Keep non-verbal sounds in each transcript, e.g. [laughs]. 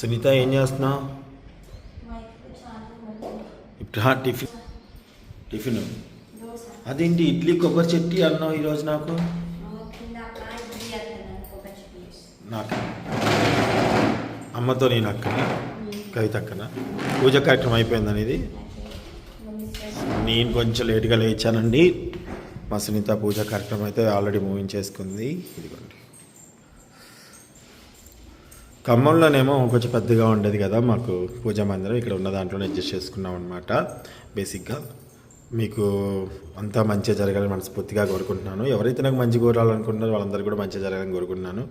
సునీత ఏం చేస్తున్నావు? ఇప్పుడు టిఫిన్. టిఫిన్. అదేంటి ఇడ్లీ కొబ్బరి చెట్టి అన్నావు ఈరోజు నాకు? నాకు? అమ్మతో నేను అక్కని కవిత అక్కన? పూజ కార్యక్రమం అయిపోయింది అనేది నేను కొంచెం లేట్గా లేచానండి. మా సునీత పూజ కార్యక్రమం అయితే ఆల్రెడీ మూవింగ్ చేసుకుంది. ఇదిగోండి. ఖమ్మంలోనేమో కొంచెం పెద్దగా ఉండేది కదా మాకు పూజా మందిరం ఇక్కడ ఉన్న దాంట్లోనే అడ్జస్ట్ చేసుకున్నాం అనమాట బేసిక్గా మీకు అంతా మంచిగా జరగాలని మనస్ఫూర్తిగా కోరుకుంటున్నాను. ఎవరైతే నాకు మంచి కోరాలనుకుంటున్నారో వాళ్ళందరూ కూడా మంచిగా జరగాలని కోరుకుంటున్నాను.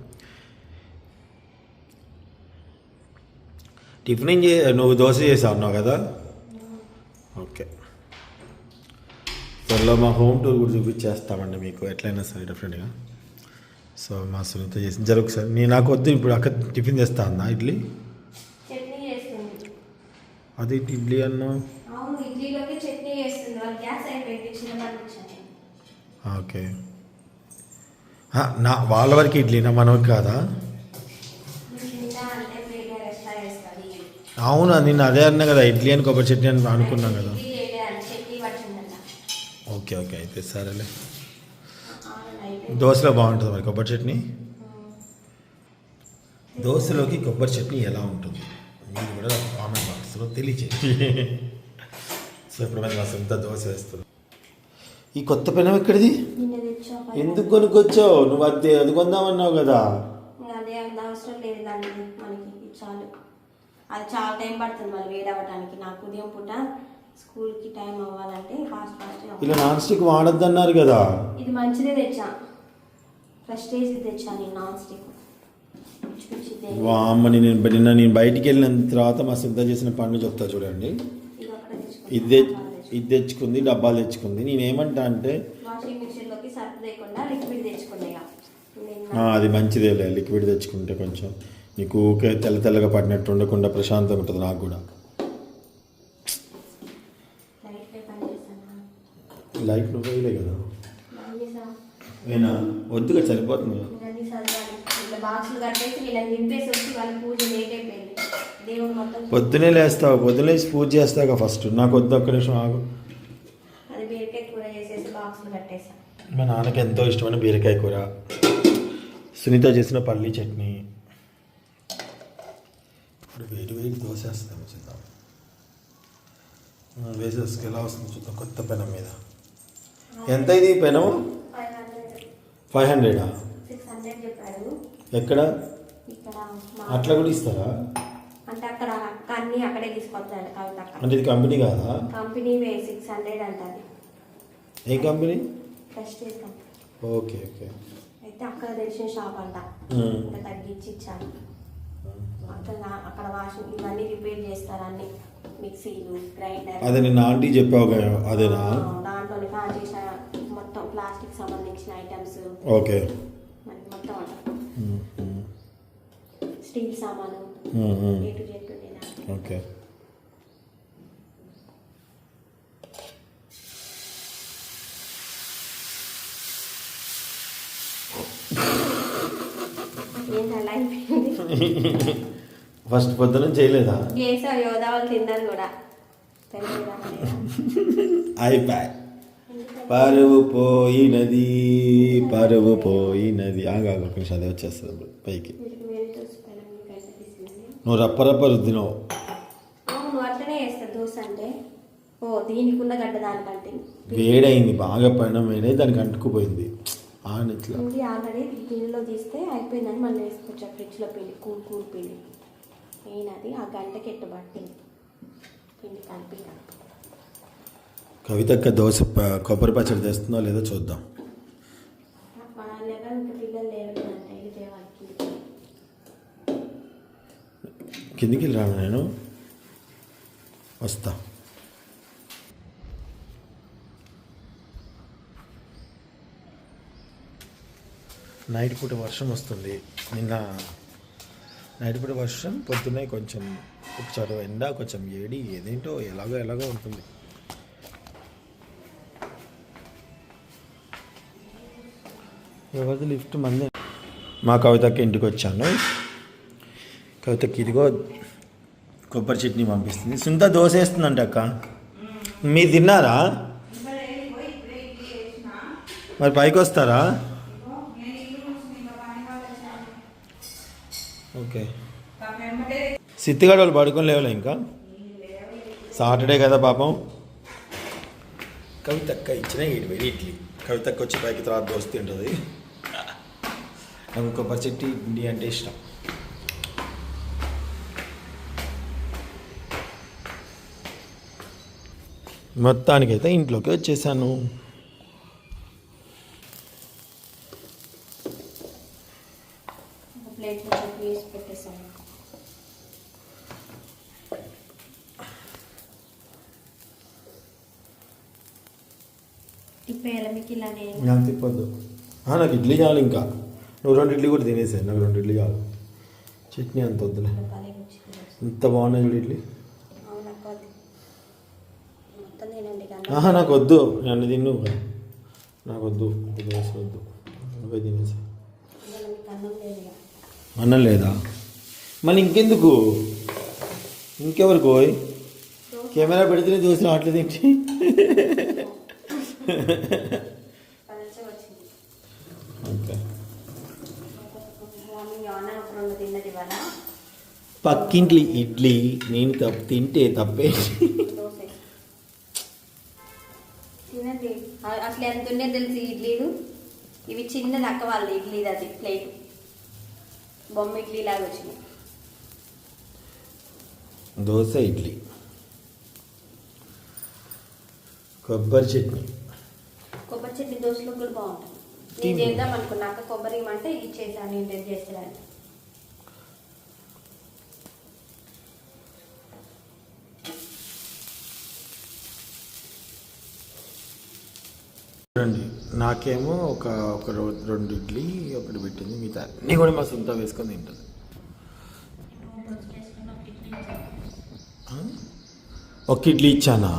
టిఫిన్ ఏం చే నువ్వు దోశ చేసావు అన్నావు కదా? ఓకే. త్వరలో మా హోమ్ టూర్ కూడా చూపించేస్తామండి మీకు ఎట్లయినా సరే డిఫరెంట్గా సో మా సునీత చేసి జరుగు సార్ నేను నాకు వద్దు ఇప్పుడు అక్క టిఫిన్ తెస్తా అన్నా ఇడ్లీ అది ఇడ్లీ అన్నా? ఓకే. నా వాళ్ళ వరకు ఇడ్లీనా మనకి కాదా? అవునా నేను అదే అన్నా కదా ఇడ్లీ అని కొబ్బరి చట్నీ అని అనుకున్నాం కదా. ఓకే ఓకే అయితే సరేలే. దోశలో బాగుంటుంది మరి కొబ్బరి చట్నీ? దోశలోకి కొబ్బరి చట్నీ ఎలా ఉంటుంది? మీరు కూడా కామెంట్ బాక్స్లో తెలియచేయండి. [laughs] సో ఇప్పుడు మరి మా సొంత దోశ వేస్తున్నాం. ఈ కొత్త పెనం ఎక్కడిది? ఎందుకు కొనుక్కొచ్చావు? నువ్వు అది అది కొందామన్నావు కదా. అదే అంత అవసరం లేదు దాన్ని మనకి ఇది చాలు. అది చాలా టైం పడుతుంది మళ్ళీ వేడవడానికి నాకు ఉదయం పూట స్కూల్కి టైం అవ్వాలంటే ఫాస్ట్ ఫాస్ట్ ఇలా నాన్ స్టిక్ వాడొద్దన్నారు కదా. ఇది మంచిదే తెచ్చా. ఫ్రెస్టేజ్ తెచ్చా నేను నాన్ స్టిక్. వామ్మని నేను నిన్న నేను బయటికి వెళ్ళిన తర్వాత మా సిద్ధ చేసిన పనులు చెప్తా చూడండి. ఇది. ఇది తెచ్చుకుంది డబ్బాలు తెచ్చుకుంది. అంటే ఇక. నిన్న ఆ, అది మంచిదేలే లిక్విడ్ తెచ్చుకుంటే కొంచెం నీకు ఊకే తెల్ల తెల్లగా పడినట్టు ఉండకుండా ప్రశాంతంగా ఉంటుంది నాకు కూడా. లైట్ నువ్వు వేయలే కదా. నేనా వద్దుగా సరిపోతుంది. మొత్తం పొద్దునే లేస్తావు పొద్దునే పూజ చేస్తావుగా ఫస్ట్ నాకు వద్దు ఒక్క నిమిషం ఆగు. అది బీరకాయ కూర చేసేసి బాక్సులు కట్టేసా. మా నాన్నకి ఎంతో ఇష్టమైన బీరకాయ కూర. సునీత చేసిన పల్లి చట్నీ. ఇప్పుడు వేడి వేడి దోశ వేస్తాము చూద్దాం. వేసేసుకు ఎలా వస్తుంది చూద్దాం కొత్త పెనం మీద. ఎంత ఇది పెనం ఫైవ్ హండ్రెడ్. ఎక్కడ? అట్లా కూడా ఇస్తారా? అంటే అక్కడ అన్ని అక్కడే తీసుకొస్తాడు కవిత అక్క అంటే ఇది కంపెనీ కాదా? కంపెనీ సిక్స్ హండ్రెడ్ అంటది. ఏ company? Prestige company. Okay okay. అయితే అక్కడ తెలిసిన షాప్ అంట. ఇంకా తగ్గించి ఇచ్చాను. అక్కడ అక్కడ వాషింగ్ ఇవన్నీ రిపేర్ చేస్తారు అన్ని మిక్సీలు గ్రైండర్. అదే నిన్న ఆంటీ చెప్పావు కదా అదేనా? దాంట్లో ఫ్యాన్ చేసిన మొత్తం ప్లాస్టిక్ సంబంధించిన ఐటమ్స్. ఓకే. మొత్తం. స్టీల్ సామాను. A to Z okay. ఏంటి అలా అయిపోయింది? [laughs] ఫస్ట్ పొద్దున చేయలేదా? చేసా యోధా వాళ్ళు తిన్నారు కూడా. తెలియదా అయిపోయి. పరువు పోయినది పరువు పోయినది. ఆగా ఒక నిమిషం అదే వచ్చేస్తుంది ఇప్పుడు పైకి. నువ్వు రప్పరప్ప రుద్దినావు. అవును అట్లనే చేస్తా దోశ అంటే. ఓ దీనికి ఉన్న గడ్డ దానికంటే వేడైంది బాగా పైన వేడై దానికి అంటుకుపోయింది. ఆన్ ఇట్లా. ఆల్రెడీ గిన్నెలో తీస్తే అయిపోయిందని మళ్ళీ వేసుకోవచ్చు ఫ్రిడ్జ్లో పిండి కూల్ కూల్ పిండి. అయినది ఆ గంటకి ఎట్టు పట్టింది? పిండి కలిపి కలిపి కవితక్క దోశ కొబ్బరి పచ్చడి తెస్తుందో లేదో చూద్దాం. కిందికి. రాను నేను? వస్తా. నైట్ పూట వర్షం వస్తుంది. నిన్న నైట్ పూట వర్షం పొద్దున్నే కొంచెం ఒక చదువు ఎండ కొంచెం ఏడి ఏదేంటో ఎలాగో ఎలాగో ఉంటుంది. ఎవరిది లిఫ్ట్ మంది? మా కవితకి ఇంటికి వచ్చాను కవితకి ఇదిగో కొబ్బరి చట్నీ పంపిస్తుంది. సుంత దోశ వేస్తుందంట అక్క. మీరు తిన్నారా? మరి పైకి వస్తారా ఓకే. సిద్ధిగాడు వాళ్ళు పడుకొని లేవలే ఇంకా? సాటర్డే కదా పాపం. కవితక్క ఇచ్చిన ఇటు ఇడ్లీ. కవితక్క వచ్చి పైకి తర్వాత దోశ తింటుంది. నాకు కొబ్బరి చెట్టి ఇండి అంటే ఇష్టం. మొత్తానికైతే ఇంట్లోకి వచ్చేసాను. నాకు తిప్పొద్దు నాకు ఇడ్లీ చాలు ఇంకా. నువ్వు రెండు ఇడ్లీ కూడా తినేసాను నాకు రెండు ఇడ్లీ చాలు. చట్నీ అంత వద్దులే. ఎంత బాగున్నాయి చూడు ఇడ్లీ. ఆహా నాకు వద్దు. నన్ను తిన్ను నాకు వద్దు. దోశ వద్దు నువ్వే తినేసి. అన్నం లేదు మళ్ళీ ఇంకెందుకు? ఇంకెవరు కోయ్ కెమెరా పెడితేనే దోశ అట్లా తింటి. వచ్చింది పక్కింట్లి ఇడ్లీ నేను తప్పు తింటే తప్పే. తినండి. అసలు ఎంత ఉండే తెలుసు ఇడ్లీలు? ఇవి చిన్నది అక్క వాళ్ళ ఇడ్లీ అది ప్లేట్. బొమ్మ ఇడ్లీ లాగా వచ్చినాయి. దోశ ఇడ్లీ. కొబ్బరి చట్నీ. చట్నీ దోశలో కూడా బాగుంటుంది. నేను. చేద్దాం అనుకున్నా అక్క కొబ్బరి ఇమ్మంటే ఇది చేశాను నేను చేస్తాను చూడండి నాకేమో ఒక ఒక రో- రెండు ఇడ్లీ ఒకటి పెట్టింది మిగతా అన్నీ కూడా మా సొంత వేసుకొని తింటుంది? ఒక ఇడ్లీ ఇచ్చానా?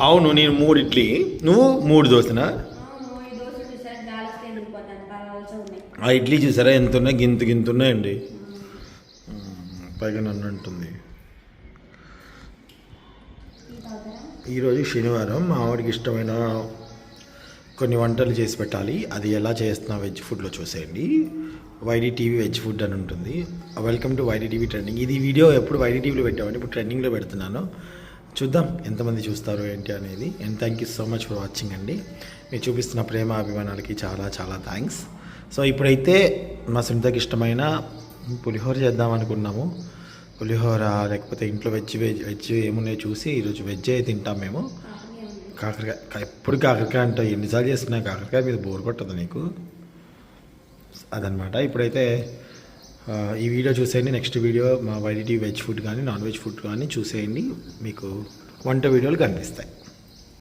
అవును నేను మూడు ఇడ్లీ. నువ్వు? మూడు దోశనా? ఆ ఇడ్లీ చూసారా ఎంత ఉన్నాయి గింత గింత ఉన్నాయండి. పైగా నన్ను అంటుంది. ఈరోజు శనివారం మా ఆవిడకి ఇష్టమైన కొన్ని వంటలు చేసి పెట్టాలి. అది ఎలా చేస్తున్నా వెజ్ ఫుడ్లో చూసేయండి. వైడి టీవీ వెజ్ ఫుడ్ అని ఉంటుంది. Welcome to YD TV trending. ఇది వీడియో ఎప్పుడు వైడి టీవీలో పెట్టామండి ఇప్పుడు ట్రెండింగ్లో పెడుతున్నాను. చూద్దాం ఎంతమంది చూస్తారు ఏంటి అనేది. And thank you so much for watching అండి. మీరు చూపిస్తున్న ప్రేమ అభిమానాలకి చాలా చాలా థ్యాంక్స్ సో ఇప్పుడైతే మా సునీతకి ఇష్టమైన పులిహోర చేద్దాం అనుకున్నాము. పులిహోర లేకపోతే ఇంట్లో వెజ్ వెజ్ వెజ్ ఏమున్నాయో చూసి ఈరోజు వెజ్ తింటాం మేము. కాకరకాయ ఎప్పుడు కాకరకాయ అంటే ఎన్నిసార్లు చేస్తున్నా కాకరకాయ మీద బోర్ కొట్టదు నీకు. అదనమాట. ఇప్పుడైతే ఈ వీడియో చూసేయండి. నెక్స్ట్ వీడియో మా వైడిటీ వెజ్ ఫుడ్ కానీ నాన్ వెజ్ ఫుడ్ కానీ చూసేయండి. మీకు వంట వీడియోలు కనిపిస్తాయి.